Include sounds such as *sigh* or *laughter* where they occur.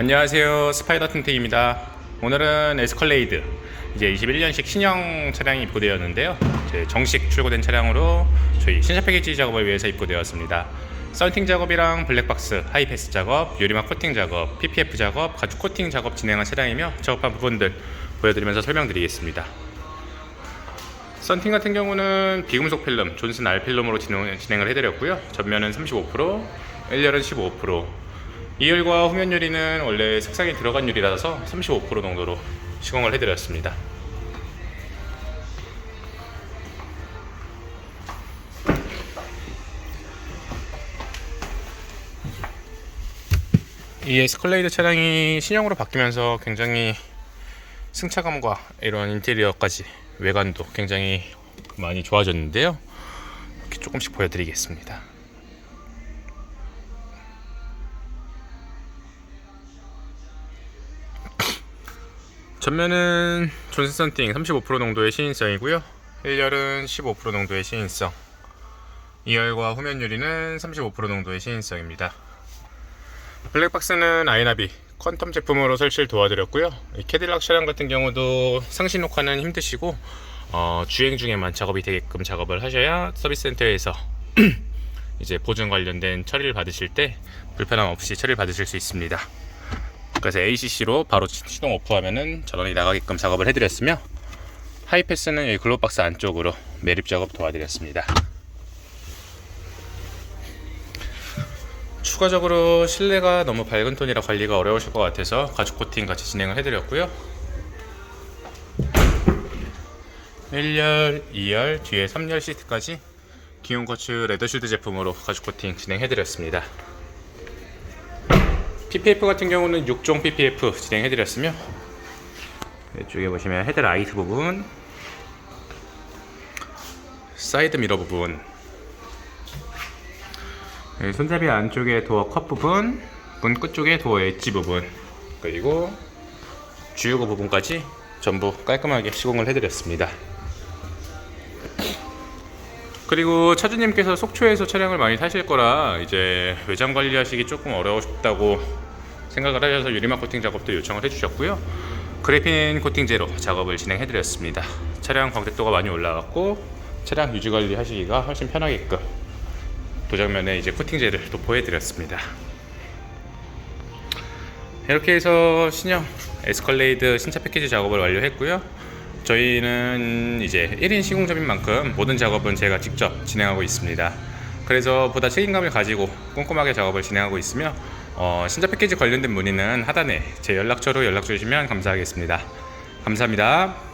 안녕하세요. 스파이더 틴트입니다. 오늘은 에스컬레이드. 이제 21년식 신형 차량이 입고되었는데요. 이제 정식 출고된 차량으로 저희 신차 패키지 작업을 위해서 입고되었습니다. 썬팅 작업이랑 블랙박스, 하이패스 작업, 유리막 코팅 작업, PPF 작업, 가죽 코팅 작업 진행한 차량이며 작업한 부분들 보여드리면서 설명드리겠습니다. 썬팅 같은 경우는 비금속 필름, 존슨 R 필름으로 진행, 진행을 해드렸고요. 전면은 35%, 1열은 15%, 2열과 후면 유리는 원래 색상이 들어간 유리라서 35% 정도로 시공을 해드렸습니다. 이 에스컬레이드 차량이 신형으로 바뀌면서 굉장히 승차감과 이런 인테리어까지 외관도 굉장히 많이 좋아졌는데요. 이렇게 조금씩 보여드리겠습니다. 전면은 존슨 썬팅 35% 정도의 시인성이고요. 1열은 15% 정도의 시인성. 2열과 후면 유리는 35% 정도의 시인성입니다. 블랙박스는 아이나비 퀀텀 제품으로 설치를 도와드렸고요. 이 캐딜락 차량 같은 경우도 상시 녹화는 힘드시고 어, 주행 중에만 작업이 되게끔 작업을 하셔야 서비스 센터에서 *clears throat* 이제 보증 관련된 처리를 받으실 때 불편함 없이 처리를 받으실 수 있습니다. 그래서 ACC로 바로 시동 오프하면은 전원이 나가게끔 작업을 해드렸으며 하이패스는 여기 글로박스 안쪽으로 매립 작업 도와드렸습니다. 추가적으로 실내가 너무 밝은 톤이라 관리가 어려우실 것 같아서 가죽 코팅 같이 진행을 해드렸고요. 1열, 2열, 뒤에 3열 시트까지 기온거츠 레더슈드 제품으로 가죽 코팅 진행해드렸습니다. PPF 같은 경우는 6종 PPF 진행해드렸으며 이쪽에 보시면 헤드라이트 부분 사이드 미러 부분 여기 손잡이 안쪽에 도어 컵 부분 문 끝쪽에 도어 엣지 부분 그리고 주유구 부분까지 전부 깔끔하게 시공을 해드렸습니다 그리고 차주님께서 속초에서 차량을 많이 타실 거라 이제 외장 관리하시기 조금 어려우셨다고 생각을 하셔서 유리막 코팅 작업도 요청을 해주셨고요. 그래핀 코팅 제로 작업을 진행해 드렸습니다. 차량 광택도가 많이 올라갔고 차량 유지 관리 하시기가 훨씬 편하게끔 도장면에 이제 코팅제를 도포해드렸습니다. 이렇게 해서 신형 에스컬레이드 신차 패키지 작업을 완료했고요. 저희는 이제 1인 시공점인 만큼 모든 작업은 제가 직접 진행하고 있습니다. 그래서 보다 책임감을 가지고 꼼꼼하게 작업을 진행하고 있으며 어, 신차 패키지 관련된 문의는 하단에 제 연락처로 연락 주시면 감사하겠습니다. 감사합니다.